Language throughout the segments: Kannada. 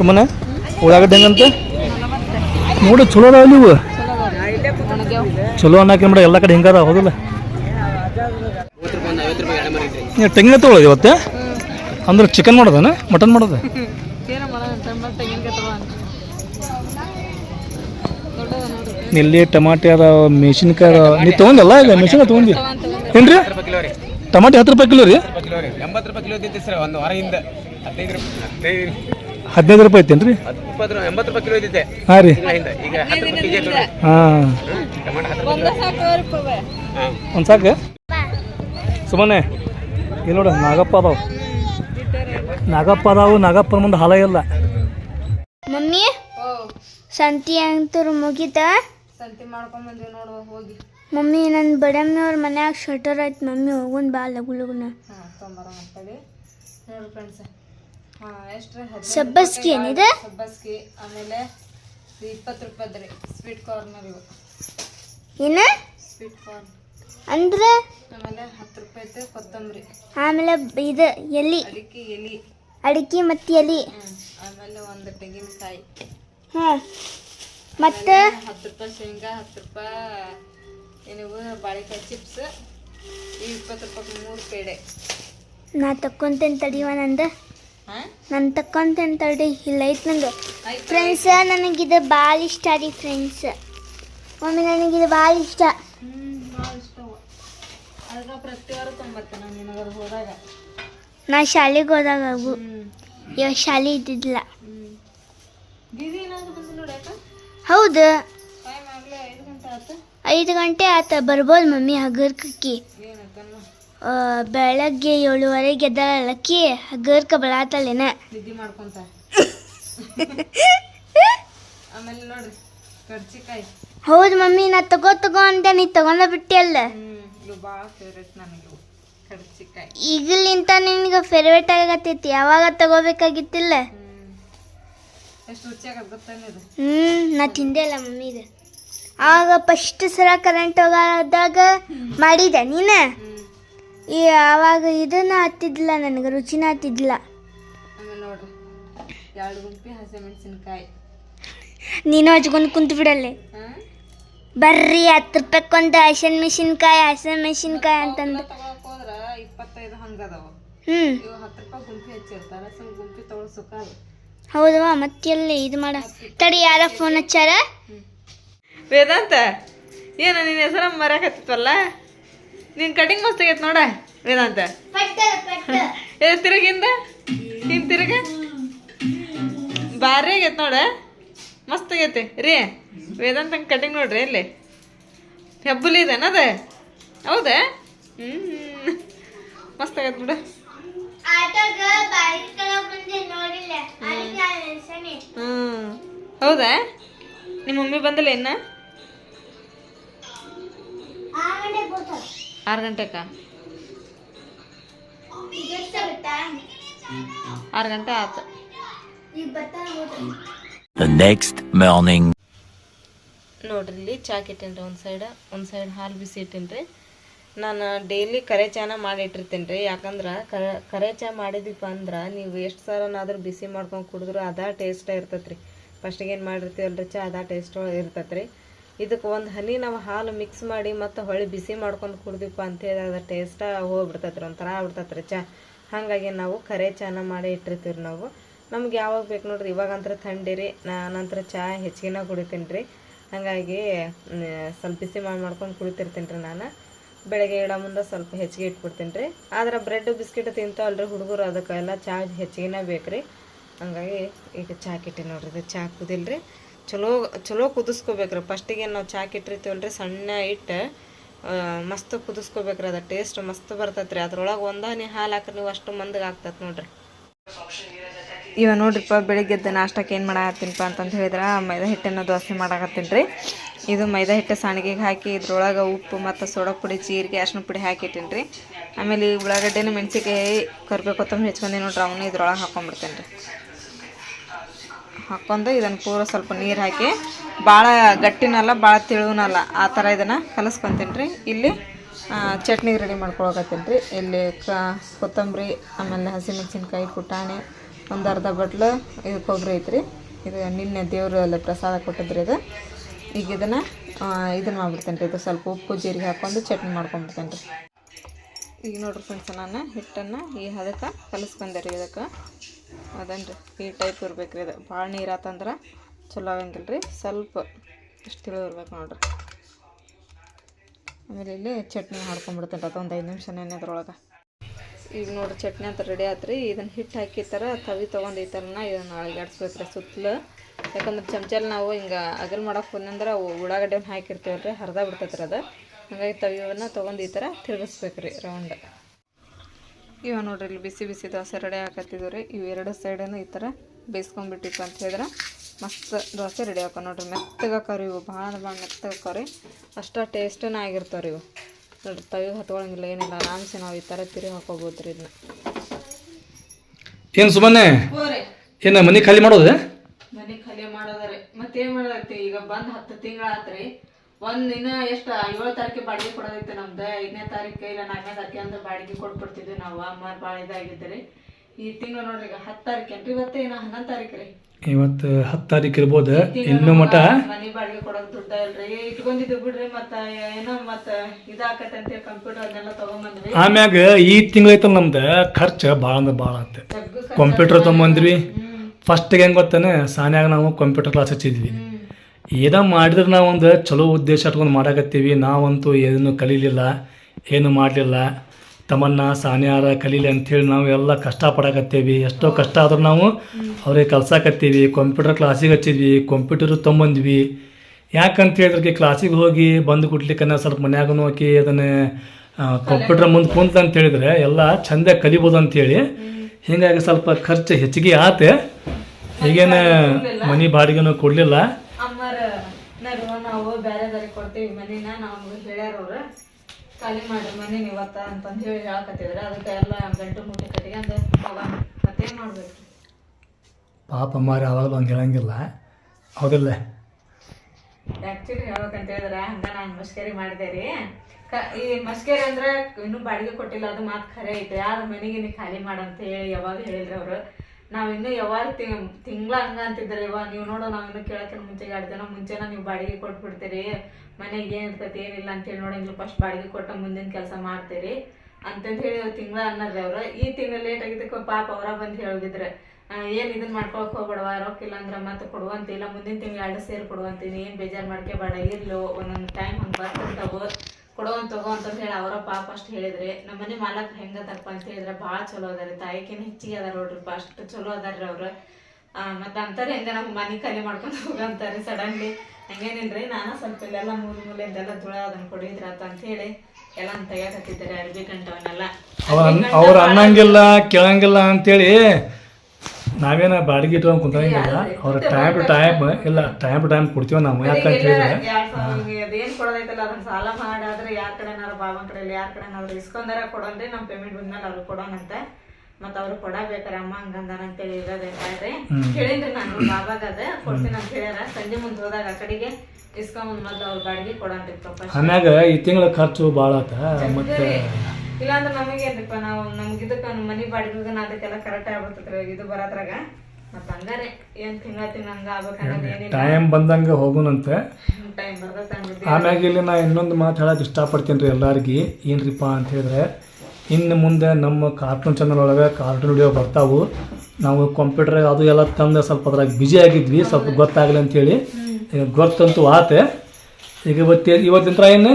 ಸುಮ್ಮನೆ? ಉಳ್ಳಾಗಡ್ಡೆ ಹೆಂಗಂತೆ ನೋಡಿ, ಚಲೋ ಅದಾವ ನೀವು ಚಲೋ ಅನ್ನಕ್ಕೆ ಮೇಡ ಎಲ್ಲ ಕಡೆ ಹಿಂಗಾರ ಹೌದಲ್ಲ ನೀವು ತೆಂಗಿನ ತೊಗೊಳ್ಳೋದು ಇವತ್ತೆ? ಅಂದ್ರೆ ಚಿಕನ್ ಮಾಡೋದನ? ಮಟನ್ ಮಾಡೋದು? ನೆಲ್ಲಿ ಟಮಾಟೆ ಅದಾವ ಮೆಣಸಿನ್ಕಾಯಿ ಅದಾವ ನೀ ತೊಗೊಂಡಲ್ಲ ಇಲ್ಲ ಮೆಣಸಿನ ತೊಗೊಂಡಿ ಏನ್ರಿ? ಟಮಾಟೆ ಹತ್ತು ರೂಪಾಯಿ ಕಿಲೋ ರೀ? ಎಂಬತ್ತು ರೂಪಾಯಿ ಕಿಲೋ ಒಂದು ವಾರ ಹಿಂದೆ. ಹದಿನೈದು ರೂಪಾಯಿ. ಹದಿನೈದು ರೂಪಾಯಿ ಐತೇನು ರೀ ಇಪ್ಪತ್ತು ರೂಪಾಯಿ ಎಂಬತ್ತು ರೂಪಾಯಿ ಕಿಲೋ ಇದ್ದಿತ್ತೆ ಹಾಂ ರೀ. ತಿಂಗಳ ಹಿಂದೆ ಈಗ ಹತ್ತು ರೂಪಾಯಿ ಕೆಜಿ ನೋಡಿ ಹಾಂ. ಟಮಾಟ ಹತ್ತು ರೂಪಾಯಿ. ಹಾಂ ಒಂದು ಸಾಕು? ಸುಮ್ಮನೆ ಇಲ್ಲಿ ನೋಡ ನಾಗಪ್ಪ ಅದಾವ. ನಾಗಪ್ಪ ಅದಾವು ನಾಗಪ್ಪನ ಮುಂದೆ ಹಾಲ ಇಲ್ಲ. ಮಮ್ಮಿ ಸಂತಿ ಅಂತೂ ಮುಗಿತ? ಸಂತಿ ಮಾಡ್ಕೊಂಡ್ ಬಂದಿವಿ ನೋಡು ಹೋಗಿ. ಮಮ್ಮಿ ನನ್ನ ಬಡಮ್ಮಿಯವ್ರ ಮನ್ಯಾಗ ಶಟರ್ ಆಯ್ತು ಮಮ್ಮಿ ಹೋಗುನ್ ಬಾ ಲಗು ಲಗುನ. ಹಾ ತೊಂಬರ ಮತ್ತಡಿ ನೋಡು ಫ್ರೆಂಡ್ಸ್ ಹಾ ಎಷ್ಟ್ರಿ ಸಬ್ಬಸ್ಗಿ ಏನಿದೆ? ಸಬ್ಬಸ್ಗೆ ಆಮೇಲೆ ಇಪ್ಪತ್ತು ರೂಪಾಯಿ ರೀ ಸ್ವೀಟ್ ಕಾರ್ನ್ ಇವು ಏನ? ಸ್ವೀಟ್ ಕಾರ್ನ್ ಅಂದ್ರೆ? ಆಮೇಲೆ ಹತ್ತು ರೂಪಾಯಿ ಐತೆ ಕೊತ್ತಂಬರಿ. ಆಮೇಲೆ ಇದು ಎಲಿ. ಅಡಿಕೆ ಎಲಿ. ಅಡಿಕೆ ಮತ್ತು ಎಲಿ. ಆಮೇಲೆ ಒಂದು ತೆಂಗಿನಕಾಯಿ. ಹಾಂ. ಮತ್ತೆ? ಹತ್ತು ರೂಪಾಯಿ ಶೇಂಗಾ ಹತ್ತು ರೂಪಾಯಿ ಏನಿವು ಬಾಳೆಕಾಯಿ ಚಿಪ್ಸ್ ಈ ಇಪ್ಪತ್ತು ರೂಪಾಯಿ ಮೂರು ಪೇಡೆ. ನಾ ತಕ್ಕೊಂತೇನೆ ತಡಿವ ನಂದು. ನಾನು ತಕ್ಕಂತ ತಡಿ ಇಲ್ಲ ಐತ್ ನಂದು ಫ್ರೆಂಡ್ಸ್ ನನಗಿದು ಭಾಳ ಇಷ್ಟ ರೀ ಫ್ರೆಂಡ್ಸ್ ಮಮ್ಮಿ ನನಗಿದು ಭಾಳ ಇಷ್ಟ. ನಾ ಶಾಲೆಗೆ ಹೋದಾಗ ಅವು. ಇವಾಗ ಶಾಲೆ ಇದ್ದಿದ್ದಿಲ್ಲ ಹೌದು. ಐದು ಗಂಟೆ ಆತ. ಬರ್ಬೋದು ಮಮ್ಮಿ ಹಗರ್ಕಕ್ಕಿ ಆ, ಬೆಳಗ್ಗೆ ಏಳುವರೆಗೆ ಎದ್ದಾಳಕ್ಕಿ ಲಕ್ಕಿ ಬೆಳಾತಲ್ಲೇನ ನಿದ್ದೆ ಮಾಡ್ಕೊಂತ. ಆಮೇಲೆ ನೋಡ್ರಿ ಕರ್ಚಿಕಾಯಿ. ಹೌದು ಮಮ್ಮಿ ನಾ ತಗೋ ತಗೋ ಅಂತ ನೀ ತಗೊಂಡ ಬಿಟ್ಟಿ ಅಲ್ಲ. ಭಾಳ ಫೇವ್ರೇಟ್ ನನಗೆ ಈಗಲಿಂತ ನಿನಗೆ ಫೇವ್ರೇಟ್ ಆಗತ್ತೈತಿ ಯಾವಾಗ ತಗೋಬೇಕಾಗಿತ್ತಿಲ್ಲ. ಹ್ಮ್ ಎಷ್ಟು ರುಚಿಯಾಗತ್ತೆ ಗೊತ್ತಾನೆ ಇದು? ಹ್ಮ್ ನಾ ತಿಂದೆ ಅಲ್ಲ ಮಮ್ಮಿ ಇದು. ಆಗ ಫಸ್ಟ್ ಸಲ ಕರೆಂಟ್ ಹೋಗದಾಗ ಮಾಡಿದೆ ನೀನ? ಈ ಆವಾಗ ಇದನ್ನ ಹತ್ತಿದ್ದಿಲ್ಲ ನನಗೆ ರುಚಿನ ಹತ್ತಿದ್ದಿಲ್ಲ. ನೋಡ್ರಿ ಎರಡು ಗುಂಪಿ ಹಸಿಮೆಣಸಿನ್ಕಾಯಿ. ನೀನು ಹಚ್ಕೊಂಡು ಕುಂತು ಬಿಡಲ್ಲೇ. ಬರ್ರಿ ಹತ್ತು ರೂಪಾಯ್ಕೊಂದು ಹಸಿನ ಮೆಣಸಿನ್ಕಾಯಿ ಹಸಿನ ಮೆಣಸಿನ್ಕಾಯಿ ಅಂತಂದು. ಹೋದ್ರ ಇಪ್ಪತ್ತೈದು ಹಂಗದಾವ ಹ್ಞೂ ಇವು ಹತ್ತು ರೂಪಾಯಿ ಗುಂಪಿ ಹಚ್ಚಿರ್ತಾರ ಸುಮ್ ಗುಂಪಿ ತಗೊಳ್ ಸುಖ ಅದು. ಹೌದವಾ ಮತ್ತೆ ಇದು ಮಾಡ. ತಡಿ ಯಾರ ಫೋನ್ ಹಚ್ಚಾರ? ವೇದಾಂತ ಏನ ನಿನ್ನ ಹೆಸರ ಮರ್ಯಾಕತ್ತಿತ್ವಲ್ಲ ನಿನ್ ಕಟಿಂಗ್ ಮಸ್ತ್ ಆಗೈತೆ ನೋಡ ವೇದಾಂತ. ಏ ತಿರುಗಿಂದ ಹಿಂಗ್ ತಿರುಗ ಭಾರಿ ಆಗೈತೆ ನೋಡ. ಮಸ್ತ್ ಆಗೈತೆ ರೀ ವೇದಾಂತ ಕಟಿಂಗ್ ನೋಡ್ರಿ ಇಲ್ಲಿ ಹೆಬ್ಬುಲಿ ಇದೇನದ ಹೌದಾ? ಹ್ಞೂ ಮಸ್ತ್ ಆಗೈತೆ ಬಿಡ ಹ್ಞೂ ಹೌದಾ? ನಿಮ್ಮ ಮಮ್ಮಿ ಬಂದಿಲ್ಲ ಇನ್ನ? ಆರು ಗಂಟೆಕ? ಆರು ಗಂಟೆ ಆತು. Next morning morning. ನೋಡ್ರಿ ಇಲ್ಲಿ ಚಾಕ್ ಇಟ್ಟೇನ್ರಿ ಒಂದು ಸೈಡ್ ಒಂದು ಸೈಡ್ ಹಾಲು ಬಿಸಿ ಇಟ್ಟೇನ್ರಿ. ನಾನು ಡೈಲಿ ಕರೆ ಚಾನ ಮಾಡಿ ಇಟ್ಟಿರ್ತೀನಿ ರೀ ಯಾಕಂದ್ರೆ ಕರೆ ಕರೆ ಚಾ ಮಾಡಿದ್ವಿಪ್ಪ ಅಂದ್ರೆ ನೀವು ಎಷ್ಟು ಸರನಾದ್ರೂ ಬಿಸಿ ಮಾಡ್ಕೊಂಡು ಕುಡಿದ್ರು ಅದ ಟೇಸ್ಟ ಇರ್ತೈತೆ ರೀ ಫಸ್ಟಿಗೆ ಏನು ರೀ ಚಾ ಅದ ಟೇಸ್ಟ್ ಇರ್ತೈತೆ ರೀ ಇದಕ್ಕೆ ಒಂದು ಹನಿ ನಾವು ಹಾಲು ಮಿಕ್ಸ್ ಮಾಡಿ ಮತ್ತು ಹೊಳೆ ಬಿಸಿ ಮಾಡ್ಕೊಂಡು ಕುಡ್ದಿಪ್ಪ ಅಂತೇಳಿ ಅದ್ರ ಟೇಸ್ಟ ಹೋಗ್ಬಿಡ್ತೈತ್ರಿ, ಒಂಥರ ಆಗ್ಬಿಡ್ತೈತ್ರಿ ಚಾ. ಹಾಗಾಗಿ ನಾವು ಕರೆ ಚಾನ ಮಾಡಿ ಇಟ್ಟಿರ್ತೀವಿ ನಾವು. ನಮ್ಗೆ ಯಾವಾಗ ಬೇಕು ನೋಡ್ರಿ, ಇವಾಗಂತ್ರ ಥಂಡಿ ರೀ ನಾನಂತರ ಚಾ ಹೆಚ್ಚಿಗೆನ ಕುಡಿತೀನಿ ರೀ ಹಾಗಾಗಿ ಸ್ವಲ್ಪ ಬಿಸಿ ಮಾಡಿ ಮಾಡ್ಕೊಂಡು ಕುಡಿತಿರ್ತೀನಿ ರೀ ನಾನು. ಬೆಳಗ್ಗೆ ಇಡೋ ಮುಂದೆ ಸ್ವಲ್ಪ ಹೆಚ್ಚಿಗೆ ಇಟ್ಬಿಡ್ತೀನಿ ರೀ ಆದ್ರೆ ಬ್ರೆಡ್ ಬಿಸ್ಕಿಟ್ ತಿಂತಾವಲ್ರಿ ಹುಡುಗರು, ಅದಕ್ಕೆಲ್ಲ ಚಾ ಹೆಚ್ಚಿಗೆನೇ ಬೇಕು ರೀ ಹಂಗಾಗಿ ಈಗ ಚಾ ಕಿಟ್ಟಿ ನೋಡ್ರಿ, ಇದು ಚಾ ಕುದಿಲ್ರಿ. ಚಲೋ ಚಲೋ ಕುದಿಸ್ಕೋಬೇಕ್ರಿ. ಫಸ್ಟಿಗೆ ನಾವು ಚಾಕ್ ಇಟ್ಟಿರ್ತೀವಲ್ರಿ ಸಣ್ಣ ಇಟ್ಟು ಮಸ್ತ್ ಕುದಿಸ್ಕೋಬೇಕ್ರಿ. ಅದು ಟೇಸ್ಟ್ ಮಸ್ತ್ ಬರ್ತೈತೆ ರೀ ಅದ್ರೊಳಗೆ ಒಂದಾನೆ ಹಾಲು ಹಾಕ್ರಿ, ನೀವು ಅಷ್ಟು ಮಂದಿಗೆ ಆಗ್ತೈತೆ ನೋಡ್ರಿ. ಇವ ನೋಡ್ರಿಪ್ಪ ಬೆಳಿಗ್ಗೆದ್ದು ನಾಷ್ಟಕ್ಕೆ ಏನು ಮಾಡಾಕತ್ತೀನಿಪ್ಪ ಅಂತಂದು ಹೇಳಿದ್ರೆ, ಮೈದಾ ಹಿಟ್ಟನ್ನು ದೋಸೆ ಮಾಡಾಕತ್ತೀನಿ ರೀ ಇದು ಮೈದಾ ಹಿಟ್ಟು ಸಾಣಿಗೆಗೆ ಹಾಕಿ, ಇದ್ರೊಳಗೆ ಉಪ್ಪು ಮತ್ತು ಸೋಡಾ ಪುಡಿ, ಜೀರಿಗೆ ಅರ್ಶಿನ ಪುಡಿ ಹಾಕಿಟ್ಟಿನಿ ರೀ ಆಮೇಲೆ ಈ ಉಳ್ಳಾಗಡ್ಡೆನ ಮೆಣಸಿಕಾಯಿ ಕರ್ಬೇವು, ಕೊತ್ತಂಬರಿ ಹೆಚ್ಕೊಂಡಿ ನೋಡ್ರಿ ಅವನು ಇದ್ರೊಳಗೆ ಹಾಕೊಂಡ್ಬಿಡ್ತೇನೆ ರೀ ಹಾಕ್ಕೊಂಡು ಇದನ್ನು ಪೂರ ಸ್ವಲ್ಪ ನೀರು ಹಾಕಿ ಭಾಳ ಗಟ್ಟಿನಲ್ಲ ಭಾಳ ತಿಳುವನಲ್ಲ, ಆ ಥರ ಇದನ್ನು ಕಲಿಸ್ಕೊತೀನಿ ರೀ. ಇಲ್ಲಿ ಚಟ್ನಿಗೆ ಚಟ್ನಿ ರೆಡಿ ಮಾಡ್ಕೊಳಕತ್ತೀನಿ ರೀ. ಇಲ್ಲಿ ಕ, ಕೊತ್ತಂಬರಿ, ಆಮೇಲೆ ಹಸಿಮೆಣಸಿನ್ಕಾಯಿ, ಪುಟಾಣಿ, ಒಂದು ಅರ್ಧ ಬಟ್ಲು, ಇದು ಕೊಬ್ಬರಿ ಐತ್ರಿ. ಇದು ನಿನ್ನೆ ದೇವರು ಅಲ್ಲಿ ಪ್ರಸಾದ ಕೊಟ್ಟಿದ್ರಿ ಇದು. ಈಗ ಇದನ್ನು ಇದನ್ನು ಮಾಡ್ಬಿಡ್ತೇನೆ ರೀ. ಇದು ಸ್ವಲ್ಪ ಉಪ್ಪು, ಜೀರಿಗೆ ಹಾಕ್ಕೊಂಡು ಚಟ್ನಿ ಮಾಡ್ಕೊಂಡ್ಬಿಡ್ತೇನೆ ರೀ. ಈಗ ನೋಡ್ರಿ ಫ್ರೆಂಡ್ಸ್ ನಾನು ಹಿಟ್ಟನ್ನು ಈ ಹದಕ್ಕೆ ಕಲಿಸ್ಕೊಂಡೆ ರೀ ಇದಕ್ಕೆ. ಅದನ್ ರೀ ಈ ಟೈಪ್ ಇರ್ಬೇಕು ರೀ ಇದು ಭಾಳ ನೀರು ಆತಂದ್ರೆ ಚಲೋ ಆಗಂಗಿಲ್ಲ ರೀ ಸ್ವಲ್ಪ ಇಷ್ಟು ತಿಳಿದು ಇರ್ಬೇಕು ನೋಡ್ರಿ. ಆಮೇಲೆ ಇಲ್ಲಿ ಚಟ್ನಿ ಮಾಡ್ಕೊಂಡ್ಬಿಡ್ತೇನೆ ಅದೊಂದು ಐದು ನಿಮಿಷ ನೆನೆದ್ರೊಳಗೆ ಈಗ ನೋಡ್ರಿ ಚಟ್ನಿ ಅಂತ ರೆಡಿ ಆತ್ರಿ. ಇದನ್ನು ಹಿಟ್ಟು ಹಾಕಿ ಥರ ತವಿ ತೊಗೊಂಡು ಈ ಥರನ ಇದನ್ನು ಅಳಗಾಡ್ಸ್ಬೇಕು ರೀ ಸುತ್ತಲು. ಯಾಕಂದ್ರೆ ಚಮಚಲ್ಲಿ ನಾವು ಹಿಂಗೆ ಅಗಲ್ ಮಾಡೋಕೆ ಬಂದಂದ್ರೆ ಉಳ್ಳಾಗಡ್ಡೆನ ಹಾಕಿರ್ತೀವಲ್ಲ ರೀ ಹರಿದ ಬಿಡ್ತೈತೆ ರೀ ಅದು. ಹಾಗಾಗಿ ತವಿಯನ್ನು ತೊಗೊಂಡು ಈ ಥರ ತಿರುಗಿಸ್ಬೇಕು ರೀ ರೌಂಡ್ ಇವ ನೋಡ್ರಿ ಇಲ್ಲಿ ಬಿಸಿ ಬಿಸಿ ದೋಸೆ ರೆಡಿ ಹಾಕತ್ತಿದ್ವು ರೀ ಇವು ಎರಡು ಸೈಡನ್ನು ಈ ಥರ ಬೇಯಿಸ್ಕೊಂಡ್ಬಿಟ್ಟಿತ್ತು ಅಂತ ಹೇಳಿದ್ರೆ ಮಸ್ತ್ ದೋಸೆ ರೆಡಿ ಹಾಕೋ ನೋಡ್ರಿ. ಮೆತ್ತಗಾಕವ್ರಿ ಇವು ಭಾಳ ಭಾಳ ಮೆತ್ತಗೆ ಹಾಕವ್ರಿ ಅಷ್ಟು ಟೇಸ್ಟನ ಆಗಿರ್ತಾವ್ರಿ ಇವು. ನೋಡ್ರಿ ತವಿಗೆ ಹತ್ಕೊಳಂಗಿಲ್ಲ ಏನಿಲ್ಲ. ಆರಾಮ್ಸೆ ನಾವು ಈ ಥರ ತಿರುಗಿ ಹಾಕೋಬೋದು ರೀ ಇದನ್ನ ಏನು ಸುಮ್ಮನೆ ಏನ ಮನೆ ಖಾಲಿ ಮಾಡೋದೇ? ಮನೆ ಖಾಲಿ ಮಾಡೋದ್ರಿ ಮತ್ತೇನ್ ಮಾಡೋದೈತಿ ಈಗ ಬಂದು ಹತ್ತು ತಿಂಗಳ ಆತ್ರಿ. ಒಂದ್ ದಿನ ಎಷ್ಟ ಏಳು ತಾರೀಕಿಗೆ ಬಾಡಿಗೆ ಕೊಡೋದೈತೆ ನಮ್ದು ಐದನೇ ತಾರೀಕು ಇಲ್ಲ ನಾಲ್ಕನೇ ತಾರೀಕು ಅಂದ್ರೆ ಬಾಡಿಗೆ ಕೊಟ್ಬಿಡ್ತಿದ್ವಿ ನಾವು ಅಮ್ಮ ಭಾಳ ಇದಾಗಿದ್ರಿ ಈ ತಿಂಗಳು ನೋಡ್ರಿ ಈಗ ಹತ್ತು ತಾರೀಕು ಏನ್ರಿ ಇವತ್ತು ಏನ ಹನ್ನೊಂದು ತಾರೀಕು ರೀ. ಇವತ್ತು ಹತ್ತು ತಾರೀಕು ಇರ್ಬೋದು ಇನ್ನು ಮಟ ಮನಿ ಬಾಡಿಗೆ ಕೊಡೋದು ದುಡ್ಡ ಇಲ್ರಿ. ಇಟ್ಕೊಂಡಿದ್ದು ಬಿಡ್ರಿ ಮತ್ತ ಏನೋ ಮತ್ತ ಇದಾಕತ್ತೆ ಅಂತ ಕಂಪ್ಯೂಟರ್ ಅದನ್ನೆಲ್ಲ ತಗೊಂಬಂದ್ರಿ ಆಮ್ಯಾಗ ಈ ತಿಂಗಳೈತಲ್ಲ ನಮ್ದು ಖರ್ಚು ಭಾಳ ಅಂದ್ರೆ ಭಾಳ ಆತು ಕಂಪ್ಯೂಟರ್ ತಗೊಂಬಂದ್ವಿ. ಫಸ್ಟಿಗೆ ಹೆಂಗೆ ಗೊತ್ತಾನೆ ಸಾನ್ಯಾಗ ನಾವು ಕಂಪ್ಯೂಟರ್ ಕ್ಲಾಸ್ ಹಚ್ಚಿದ್ವಿ. ಏನೋ ಮಾಡಿದ್ರೆ ನಾವೊಂದು ಚಲೋ ಉದ್ದೇಶ ಇಟ್ಕೊಂಡು ಮಾಡಾಕತ್ತೀವಿ. ನಾವಂತೂ ಏನೂ ಕಲೀಲಿಲ್ಲ ಏನು ಮಾಡಲಿಲ್ಲ. ತಮ್ಮನ್ನ ಸಾನ್ಯಾರ ಕಲೀಲಿ ಅಂಥೇಳಿ ನಾವು ಎಲ್ಲ ಕಷ್ಟಪಡಕತ್ತೀವಿ ಎಷ್ಟೋ ಕಷ್ಟ ಆದರೂ ನಾವು ಅವ್ರಿಗೆ ಕಲ್ಸಾಕತ್ತೀವಿ. ಕಂಪ್ಯೂಟರ್ ಕ್ಲಾಸಿಗೆ ಹಚ್ಚಿದ್ವಿ ಕಂಪ್ಯೂಟರ್ ತೊಗೊಂಬಂದ್ವಿ. ಯಾಕಂತ ಹೇಳಿದ್ರಿಗೆ ಕ್ಲಾಸಿಗೆ ಹೋಗಿ ಬಂದು ಕೊಡ್ಲಿಕ್ಕೆ ಸ್ವಲ್ಪ ಮನ್ಯಾಗೂ ಹಾಕಿ ಅದನ್ನು ಕಂಪ್ಯೂಟರ್ ಮುಂದೆ ಕುಂತ ಅಂತ ಹೇಳಿದ್ರೆ ಎಲ್ಲ ಚಂದ ಕಲಿಬೋದು ಅಂಥೇಳಿ ಹೀಗಾಗಿ ಸ್ವಲ್ಪ ಖರ್ಚು ಹೆಚ್ಚಿಗೆ ಆತೆ. ಈಗೇನು ಮನೆ ಬಾಡಿಗೆನೂ ಕೊಡಲಿಲ್ಲ. ನಾವು ಬೇರೆ ಬೇರೆ ಕೊಡ್ತೀವಿ ಮನೇನ. ನಾವು ಹೇಳ್ಯಾರ ಅವ್ರ ಖಾಲಿ ಮಾಡ್ರಿ ಮನೆ ಇವತ್ತ ಅಂತಂದು ಹೇಳಿ ಹೇಳಕತ್ತಿದ್ರೆ. ಅದಕ್ಕೆ ಎಲ್ಲ ಗಂಟು ಮುಟ್ಟಿ ಕಟ್ಟಿಗೆ ಅಂದ್ರೆ ಮತ್ತೇನು ಮಾಡ್ಬೇಕು? ಪಾಪ ಮಾರಿ ಅವಾಗ ಹಂಗೆ ಹೇಳಂಗಿಲ್ಲ. ಹೌದಿಲ್ಲ. ಆ್ಯಕ್ಚುಲಿ ಹೇಳ್ಬೇಕಂತ ಹೇಳಿದ್ರೆ ಹಂಗೆ ನಾನು ಮಸ್ಕೇರಿ ಮಾಡಿದೆ ರೀ. ಕ ಈ ಮಸ್ಕೇರಿ ಅಂದ್ರೆ ಇನ್ನೂ ಬಾಡಿಗೆ ಕೊಟ್ಟಿಲ್ಲ ಅದು ಮಾತು ಖರೆ ಐತೆ. ಯಾರ ಮನೆಗೆ ನೀ ಖಾಲಿ ಮಾಡಂತ ಹೇಳಿ ಯಾವಾಗ ಹೇಳಿದ್ರು ಅವರು ನಾವ್ ಇನ್ನು ಯಾವಾಗ ತಿಂಗಳ ಹಂಗ ಅಂತಿದ್ರೆ ಇವಾಗ ನೀವು ನೋಡು ನಾವ್ ಇನ್ನು ಕೇಳಕ್ಕಿಂತ ಮುಂಚೆ ಎರಡು ದಿನ ಮುಂಚೆನ ನೀವು ಬಾಡಿಗೆ ಕೊಟ್ಬಿಡ್ತೀರಿ. ಮನೆಗೆ ಏನು ಇರ್ತೈತಿ ಏನಿಲ್ಲ ಅಂತೇಳಿ ನೋಡಂಗಿಲ್ಲ, ಫಸ್ಟ್ ಬಾಡಿಗೆ ಕೊಟ್ಟ ಮುಂದಿನ ಕೆಲಸ ಮಾಡ್ತೀರಿ. ಅಂತಂತ ಹೇಳಿ ತಿಂಗಳ ಅನ್ನೋದ್ರಿ ಅವರು. ಈ ತಿಂಗಳು ಲೇಟ್ ಆಗಿದ್ದಕ್ಕೆ ಪಾಪ ಅವರ ಬಂದು ಹೇಳಿದ್ರೆ ಏನು ಇದನ್ನ ಮಾಡ್ಕೊಳಕ್ ಹೋಗ್ಬೇಡವ ರೊಕ್ಕ ಇಲ್ಲ ಅಂದ್ರೆ ಮತ್ತೆ ಕೊಡುವಂತಿಲ್ಲ ಮುಂದಿನ ತಿಂಗಳು ಎರಡು ಸೇರಿ ಕೊಡುವಂತೀನಿ ಏನು ಬೇಜಾರ್ ಮಾಡ್ಕೋಬೇಡ ಇರ್ಲಿ, ಒಂದೊಂದು ಟೈಮ್ ಹಂಗೆ ಬರ್ತಿರ್ತಾವ ಕೊಡುವಂತ ತಗೋ ಅಂತ ಹೇಳಿ ಅವರ ಪಾಪ ಅಷ್ಟು ಹೇಳಿದ್ರೆ ನಮ್ಮ ಮನೆ ಮಾಲಕ್ ಹೆಂಗದಾರಪ್ಪ ಅಂತ ಹೇಳಿದ್ರೆ ಬಾಳ ಚಲೋ ಅದಾರಿ ತಾಯಿಕಿನ ಹೆಚ್ಚಿಗೆ ಅದಾರ ನೋಡ್ರಿಪ್ಪ ಅಷ್ಟು ಚಲೋ ಅದಾರ್ರಿ ಅವ್ರ. ಆ, ಮತ್ತೆ ಅಂತಾರೆ ಹೆಂಗ ನಮ್ಗೆ ಮನೆ ಖಾಲಿ ಮಾಡ್ಕೊಂಡು ಹೋಗಂತಾರೆ ಸಡನ್ಲಿ ಹಂಗೇನಿಲ್ರಿ ನಾನು ಸ್ವಲ್ಪ ಇಲ್ಲೆಲ್ಲ ಮೂಲೆ ಮೂಲೆಯಿಂದೆಲ್ಲ ಧೂಳ ಅದನ್ನ ಕೊಡಿದ್ರ ಅಂತ ಹೇಳಿ ಎಲ್ಲ ತೆಗಿಯಾಕತ್ತಿದ್ದಾರೆ ಅರ್ಬಿ ಕಂಟವನ್ನೆಲ್ಲ ಅವ್ರು ಅನ್ನಂಗಿಲ್ಲ ಕೇಳಂಗಿಲ್ಲ ಅಂತೇಳಿ ನಾವೇನ ಬಾಡಿಗೆ ಇಟ್ಕೊಂಡು ಕುಂತಿಲ್ಲ ಅವ್ರ ಟೈಮ್ ಟು ಟೈಮ್ ಇಲ್ಲ. ಟೈಮ್ ಟು ಟೈಮ್ ಕೊಡ್ತೀವಿ ನಾವು ಅಂತ ಹೇಳಿದ್ರೆ. ಅದೇನು ಕೊಡೋದೈತಲ್ಲ ಅದನ್ನ ಸಾಲ ಮಾಡಾದ್ರೆ ಯಾರ ಕಡೆನಾರ ಬಾಬನ್ ಕಡೆ ಯಾರ ಕಡೆನಾದ್ರು ಇಸ್ಕೊಂಡಾರ ಕೊಡೋನ್ರಿ ನಮ್ಮ ಪೇಮೆಂಟ್ ಬಂದ್ಮೇಲೆ ಅವ್ರು ಕೊಡೋಣಂತೆ. ಮತ್ತ ಅವ್ರು ಕೊಡಬೇಕಾರ ಅಮ್ಮ ಹಂಗಂದಾರ ಅಂತೇಳಿ ಇರೋದೇನ್ರಿ ಹೇಳಿನ್ರಿ ನಾನು ಬಾಬಾಗ ಅದ ಕೊಡ್ತೀನಿ ಅಂತ ಹೇಳ್ಯಾರ. ಸಂಜೆ ಮುಂದೆ ಹೋದಾಗ ಆ ಕಡೆಗೆ ಇಸ್ಕೊಂಡ್ ಮೊದ್ಲು ಅವ್ರ ಬಾಡಿಗೆ ಪ್ರಪಂಚ ಆಮ್ಯಾಗ ಈ ತಿಂಗಳ ಖರ್ಚು ಭಾಳ ಆತ ಮತ್ತೆ ಇಲ್ಲಾಂದ್ರೆ ನಮಗೇನ್ರಿಪ್ಪ ನಾವು ನಮ್ಗೆ ಇದಕ್ಕ ಮನಿ ಬಾಡಿಗೆ ಅದಕ್ಕೆಲ್ಲ ಕರೆಕ್ಟ್ ಆಗ್ಬಿಡ್ತೈತ್ರಿ ಇದು ಬರತ್ರಾಗ ಮತ್ತೆ ಹಂಗಾರೆ ಏನ್ ತಿಂಗಳ ಆಗ್ಬೇಕನ್ನೋದು ಏನಿಲ್ಲ. ಟೈಮ್ ಬಂದಂಗೆ ಹೋಗುನಂತೆ. ಟೈಮ್ ಬರ್ತೈತೆ ಹಂಗ ಆಮ್ಯಾಗ ಇಲ್ಲಿ ನಾ ಇನ್ನೊಂದು ಮಾತು ಹೇಳಕ್ಕೆ ಇಷ್ಟಪಡ್ತೀನಿ ರೀ ಎಲ್ಲರಿಗೆ. ಏನ್ರಿಪ್ಪ ಅಂತ ಹೇಳಿದ್ರೆ ಇನ್ನು ಮುಂದೆ ನಮ್ಮ ಕಾರ್ಟೂನ್ ಚಾನಲ್ ಒಳಗೆ ಕಾರ್ಟೂನ್ ವಿಡಿಯೋ ಬರ್ತಾವು. ನಾವು ಕಂಪ್ಯೂಟರ್ ಅದು ಎಲ್ಲ ತಂದು ಸ್ವಲ್ಪ ಅದ್ರಾಗ ಬಿಜಿ ಆಗಿದ್ವಿ. ಸ್ವಲ್ಪ ಗೊತ್ತಾಗಲಿ ಅಂತೇಳಿ ಗೊತ್ತಂತೂ ಆತೆ. ಈಗ ಇವತ್ತಿನ ಇವತ್ತಿನ ಏನು?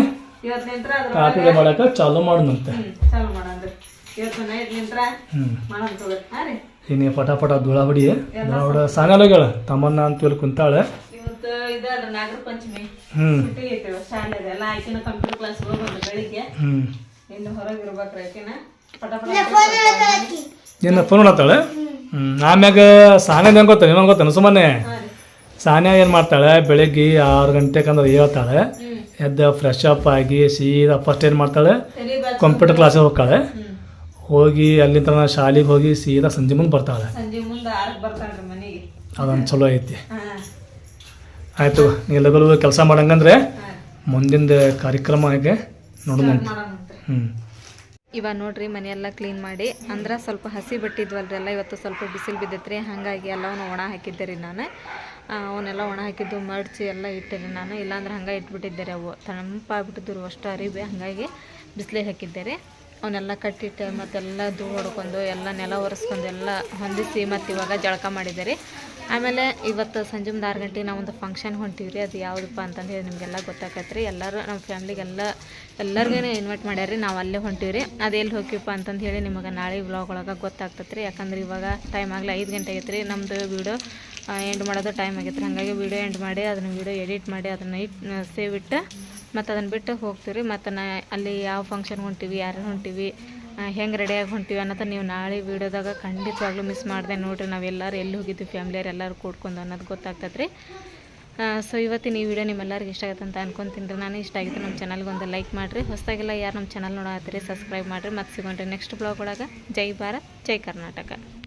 ಇವತ್ತು ನಿಂತ್ರ ಮಾಡೋಕೆ ಚಾಲು ಮಾಡಂತೆ ಪಟಾಪಟ ಇವತ್ತು ನೈಟ್ ನಿಂತ್ರ ಹಾ ರೀ. ಇನ್ನು ಪಟ ಪಟ ಧೂಳ ಹೊಡಿ ನೋಡ ಹೊಡ ತಮ್ಮನ್ನ ಅಂತ ಹೇಳಿ ಕುಂತಾಳೆ. ಇವತ್ತು ಇದಲ್ರಿ ನಾಗರ ಪಂಚಮಿ. ಹ್ಞೂ ಸುಟ್ಟಿ ಐತಿ ಶಾಲೆ ಎಲ್ಲ ಆಕಿನ ಕಂಪ್ಯೂಟರ್ ಕ್ಲಾಸ್ ಹೋಗ್ಬಂದು ಬೆಳಿಗ್ಗೆ. ಹ್ಞೂ ಇನ್ನು ಹೊರಗೆ ಇರ್ಬೇಕ್ರಿ ಆಕಿನ. ಪಟ ಪಟ ನಿನ್ನ ಫೋನ್ ಮಾಡತ್ತಾಳೆ ಆಮ್ಯಾಗ ಸಾನ್ಯಾದ ಹೆಂಗೆ ಗೊತ್ತ? ಗೊತ್ತಾನ ಸುಮ್ಮನೆ ಸಾನ್ಯ ಏನು ಮಾಡ್ತಾಳೆ? ಬೆಳಿಗ್ಗೆ ಆರು ಗಂಟೆಗೆ ಅಂದ್ರೆ ಹೇಳ್ತಾಳೆ. ಎದ್ದು ಫ್ರೆಶ್ ಅಪ್ ಆಗಿ ಸೀದಾ ಫಸ್ಟ್ ಏನು ಮಾಡ್ತಾಳೆ? ಕಂಪ್ಯೂಟರ್ ಕ್ಲಾಸಿಗೆ ಹೋಗ್ತಾಳೆ. ಹೋಗಿ ಅಲ್ಲಿಂದ ಶಾಲೆಗೆ ಹೋಗಿ ಸೀದಾ ಸಂಜೆ ಮುಂದೆ ಬರ್ತಾಳೆ. ಅದೊಂದು ಚಲೋ ಐತಿ. ಆಯಿತು ನೀ ಲಗಲು ಕೆಲಸ ಮಾಡಂಗಂದ್ರೆ ಮುಂದಿನ ಕಾರ್ಯಕ್ರಮ ಆಗಿ ನೋಡೋಣ ಹ್ಞೂ ಇವಾಗ ನೋಡ್ರಿ ಮನೆಯೆಲ್ಲ ಕ್ಲೀನ್ ಮಾಡಿ ಅಂದ್ರೆ ಸ್ವಲ್ಪ ಹಸಿ ಬಟ್ಟಿದ್ವಲ್ರಿ ಎಲ್ಲ ಇವತ್ತು ಸ್ವಲ್ಪ ಬಿಸಿಲು ಬಿದ್ದೈತ್ರಿ ಹಾಗಾಗಿ ಎಲ್ಲವನ್ನು ಒಣ ಹಾಕಿದ್ದೆ ರೀ ನಾನು. ಅವನ್ನೆಲ್ಲ ಒಣ ಹಾಕಿದ್ದು ಮಡ್ಚಿ ಎಲ್ಲ ಇಟ್ಟೆ ರೀ ನಾನು. ಇಲ್ಲಾಂದ್ರೆ ಹಂಗೆ ಇಟ್ಬಿಟ್ಟಿದ್ದೆ ರೀ ಅವು. ತಂಪಾಗ್ಬಿಟ್ಟಿದ್ರು ಅಷ್ಟು ಅರಿವೆ. ಹಾಗಾಗಿ ಬಿಸಿಲಿಗೆ ಹಾಕಿದ್ದಾರೆ. ಅವನ್ನೆಲ್ಲ ಕಟ್ಟಿಟ್ಟು ಮತ್ತೆಲ್ಲ ಧೂಳು ಹೊಡ್ಕೊಂಡು, ಎಲ್ಲ ನೆಲ ಒರೆಸ್ಕೊಂಡು, ಎಲ್ಲ ಹೊಂದಿಸಿ ಮತ್ತು ಇವಾಗ ಜಳಕ ಮಾಡಿದ್ದಾರೆ. ಆಮೇಲೆ ಇವತ್ತು ಸಂಜೆ ಒಂದು ಆರು ಗಂಟೆಗೆ ನಾವೊಂದು ಫಂಕ್ಷನ್ ಹೊಂಟೀವಿ ರೀ ಅದು ಯಾವುದಪ್ಪ ಅಂತಂದು ಹೇಳಿ ನಿಮಗೆಲ್ಲ ಗೊತ್ತಾಗತ್ತೆ ರೀ ಎಲ್ಲರೂ ನಮ್ಮ ಫ್ಯಾಮ್ಲಿಗೆಲ್ಲ ಎಲ್ಲರಿಗೂ ಇನ್ವೈಟ್ ಮಾಡ್ಯಾರ ರೀ ನಾವು ಅಲ್ಲೇ ಹೊಂಟೀವಿ ರೀ ಅದು ಎಲ್ಲಿ ಹೋಗ್ತೀವಪ್ಪ ಅಂತಂದು ಹೇಳಿ ನಿಮಗೆ ನಾಳೆ ವ್ಲಾಗ್ ಒಳಗೆ ಗೊತ್ತಾಗ್ತತ್ತೆ ರೀ ಯಾಕಂದ್ರೆ ಇವಾಗ ಟೈಮ್ ಆಗಲಿ ಐದು ಗಂಟೆ ಆಗೈತೆ ರೀ ನಮ್ಮದು ವೀಡಿಯೋ ಎಂಡ್ ಮಾಡೋದು ಟೈಮ್ ಆಗೈತೆ ಹಾಗಾಗಿ ವೀಡಿಯೋ ಎಂಡ್ ಮಾಡಿ, ಅದನ್ನು ವೀಡಿಯೋ ಎಡಿಟ್ ಮಾಡಿ, ಅದನ್ನು ಇಟ್ ಸೇವ್ ಇಟ್ಟು, ಮತ್ತು ಅದನ್ನು ಬಿಟ್ಟು ಹೋಗ್ತೀವಿ ರೀ ಮತ್ತು ನಾ, ಅಲ್ಲಿ ಯಾವ ಫಂಕ್ಷನ್ ಹೊಂಟೀವಿ ಯಾರು ಹೊಂಟೀವಿ ಹೆಂಗೆ ರೆಡಿಯಾಗಿ ಹೊಂಟೀವಿ ಅನ್ನೋದು ನೀವು ನಾಳೆ ವೀಡಿಯೋದಾಗ ಖಂಡಿತವಾಗ್ಲೂ ಮಿಸ್ ಮಾಡಿದೆ ನೋಡಿರಿ. ನಾವೆಲ್ಲರೂ ಎಲ್ಲಿ ಹೋಗಿದ್ವಿ ಫ್ಯಾಮ್ಲಿಯವ್ರು ಎಲ್ಲರೂ ಕೂಡ್ಕೊಂಡು ಅನ್ನೋದು ಗೊತ್ತಾಗ್ತದೆ ರೀ ಸೊ ಇವತ್ತಿನ ಈ ವಿಡಿಯೋ ನಿಮ್ಮೆಲ್ಲರಿಗೂ ಇಷ್ಟ ಆಗುತ್ತೆ ಅಂತ ಅನ್ಕೊಂತೀನಿ ರೀ ನಾನು ಇಷ್ಟ ಆಗಿತ್ತು. ನಮ್ಮ ಚಾನಲ್ಗೆ ಒಂದು ಲೈಕ್ ಮಾಡಿರಿ. ಹೊಸದಾಗೆಲ್ಲ ಯಾರು ನಮ್ಮ ಚಾನಲ್ ನೋಡತ್ತೀರಿ ಸಬ್ಸ್ಕ್ರೈಬ್ ಮಾಡಿರಿ. ಮತ್ತು ಸಿಗೋಣ್ರಿ ನೆಕ್ಸ್ಟ್ ಬ್ಲಾಗ್ ಒಳಗೆ. ಜೈ ಭಾರತ್, ಜೈ ಕರ್ನಾಟಕ.